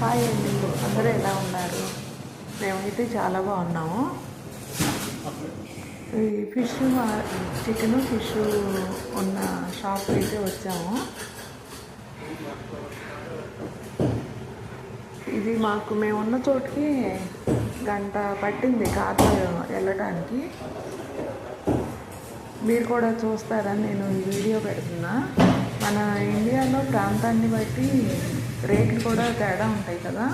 Hi అండి. అందరూ ఎలా ఉన్నారు? మేమైతే చాలా బాగున్నాము. ఈ ఫిష్ చికెన్ ఫిష్ ఉన్న షాప్ అయితే వచ్చాము. ఇది మాకు మేమున్న చోటుకి గంట పట్టింది కార్లో వెళ్ళడానికి మీరు కూడా చూస్తారని నేను ఈ వీడియో పెడుతున్నా. మన ఇండియాలో ప్రాంతాన్ని బట్టి రేట్లు కూడా తేడా ఉంటాయి కదా.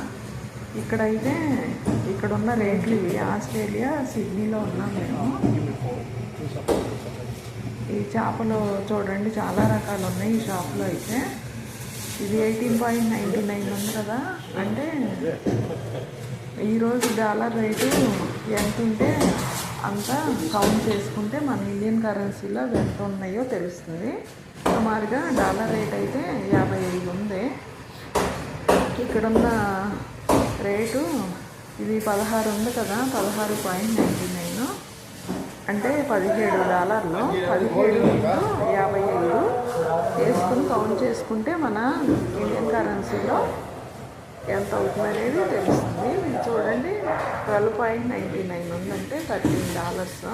ఇక్కడైతే ఇక్కడ ఉన్న రేట్లు ఇవి. ఆస్ట్రేలియా సిడ్నీలో ఉన్నాం మేము. ఈ చేపలు చూడండి చాలా రకాలు ఉన్నాయి ఈ షాప్లో అయితే. ఇది ఎయిటీన్ పాయింట్ నైంటీ నైన్ ఉంది కదా. అంటే ఈరోజు డాలర్ రేటు ఎంత ఉంటే అంత కౌంట్ చేసుకుంటే మన ఇండియన్ కరెన్సీలో ఎంత ఉన్నాయో తెలుస్తుంది. సుమారుగా డాలర్ రేట్ అయితే యాభై ఐదు ఉంది. ఇక్కడున్న రేటు ఇది పదహారు ఉంది కదా పదహారు పాయింట్ నైంటీ నైన్. అంటే పదిహేడు డాలర్లు. పదిహేడు యాభై ఐదు వేసుకుని కౌంట్ చేసుకుంటే మన ఇండియన్ కరెన్సీలో ఎంత అవుతుంది అనేది తెలుస్తుంది. ఇది చూడండి ట్వెల్వ్ పాయింట్ నైంటీ నైన్ ఉందంటే థర్టీన్ డాలర్స్.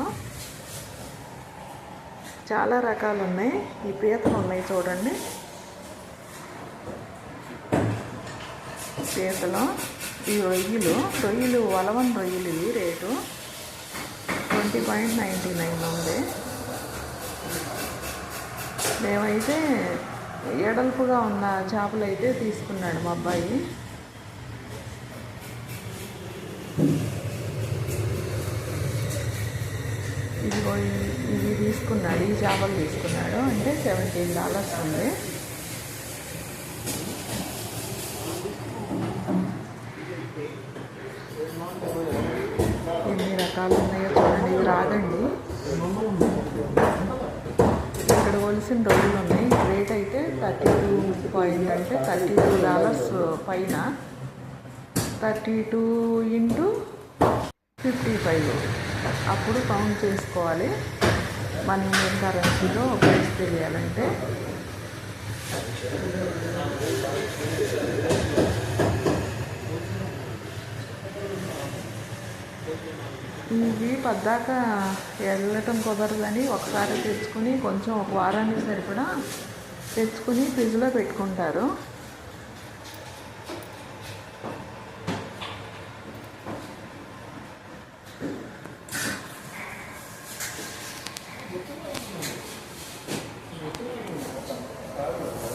చాలా రకాలు ఉన్నాయి ఈ పీతలు ఉన్నాయి చూడండి. పీతలు ఈ రొయ్యలు రొయ్యలు వలవన్ రొయ్యలు ఇవి rate twenty point ninety nine ఉంది. మేమైతే ఎడల్పుగా ఉన్న చేపలు అయితే తీసుకున్నాడు మా అబ్బాయి. ఇదిగో ఇది ఇవి తీసుకున్నాడు ఈ చేపలు తీసుకున్నాడు. అంటే సెవెంటీన్ డాలర్స్ ఉంది. ఎన్ని రకాలు ఉన్నాయో చూడండి. ఇవి రాదండి. ఇక్కడ కొలిసిన రోజులు ఉన్నాయి. రేట్ అయితే థర్టీ టూ పాయింట్ అంటే థర్టీ టూ డాలర్స్ పైన. Thirty two into fifty five అప్పుడు కౌంట్ చేసుకోవాలి. మన ఇండియన్ కరెన్సీలో ప్రైస్ తెలియాలంటే. ఇవి పద్దాక వెళ్ళటం కుదరదని ఒకసారి తెచ్చుకుని కొంచెం ఒక వారానికి సరిపడా తెచ్చుకుని ఫ్రిడ్జ్లో పెట్టుకుంటారు.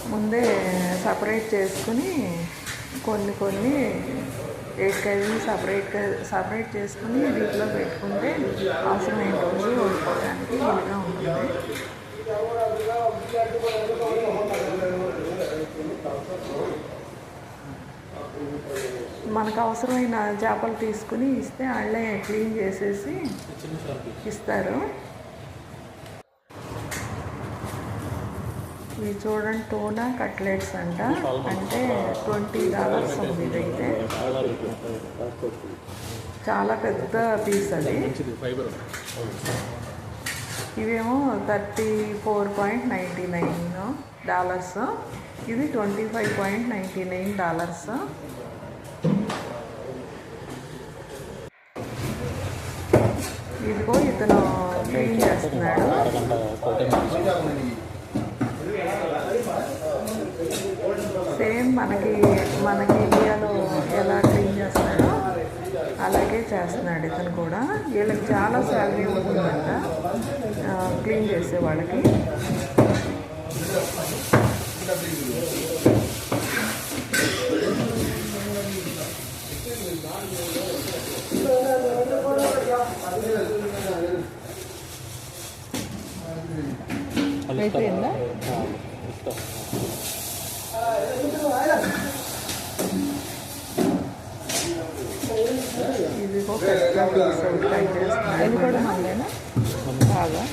ముందే సపరేట్ చేసుకుని కొన్ని కొన్ని ఎయిట్ సపరేట్గా సపరేట్ చేసుకుని దీంట్లో పెట్టుకుంటే అవసరం రోజు వండుకోవడానికి వీలుగా ఉంటుంది. మనకు అవసరమైన చేపలు తీసుకుని ఇస్తే వాళ్ళే క్లీన్ చేసేసి ఇస్తారు. ఇవి చూడండి టోనా కట్లెట్స్ అంట. అంటే ట్వంటీ డాలర్స్ ఉంది ఇదైతే. చాలా పెద్ద పీస్ అది. ఇవేమో thirty four point ninety nine dollars. ఇది twenty five point ninety nine dollars. ఇదిగో ఇతను క్లీన్ చేస్తున్నాడు. మనకి మనకి ఇండియాలో ఎలా క్లీన్ చేస్తాడో అలాగే చేస్తున్నాడు ఇతను కూడా. వీళ్ళకి చాలా శాలరీ ఉంటుందంట. క్లీన్ చేసే వాళ్ళకి. అయిపోయిందా? ఇది కూడా మనదేనా బాగా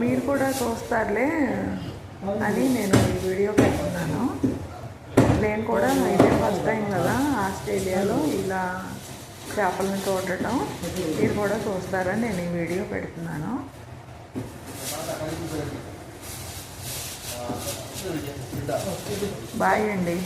మీరు కూడా చూస్తారులే. అని నేను ఈ వీడియో పెట్టుకున్నాను నేను కూడా ఇదే ఫస్ట్ టైం కదా ఆస్ట్రేలియాలో ఇలా చేపలను చూడటం. మీరు కూడా చూస్తారని నేను ఈ వీడియో పెడుతున్నాను. బాయ్ అండి.